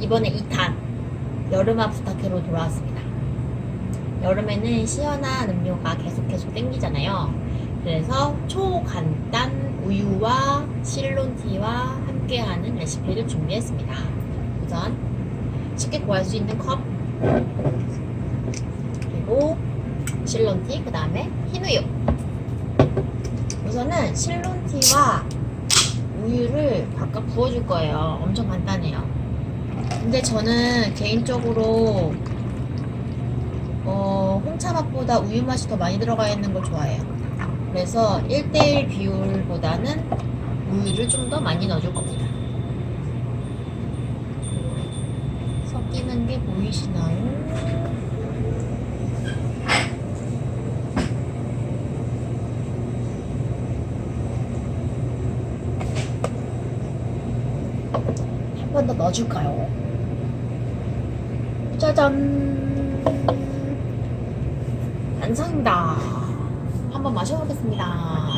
이번에 2탄 여름아 부탁해로 돌아왔습니다. 여름에는 시원한 음료가 계속 계속 땡기잖아요. 그래서 초간단 우유와 실론티와 함께하는 레시피를 준비했습니다. 우선 쉽게 구할 수 있는 컵 그리고 실론티 그 다음에 흰우유 우선은 실론티와 우유를 각각 부어줄 거예요. 엄청 간단해요. 근데 저는 개인적으로 어, 홍차 맛보다 우유 맛이 더 많이 들어가 있는 걸 좋아해요. 그래서 1대1 비율보다는 우유를 좀 더 많이 넣어줄 겁니다. 섞이는 게 보이시나요? 한 번 더 넣어줄까요? 짜잔! 완성입니다. 한번 마셔보겠습니다.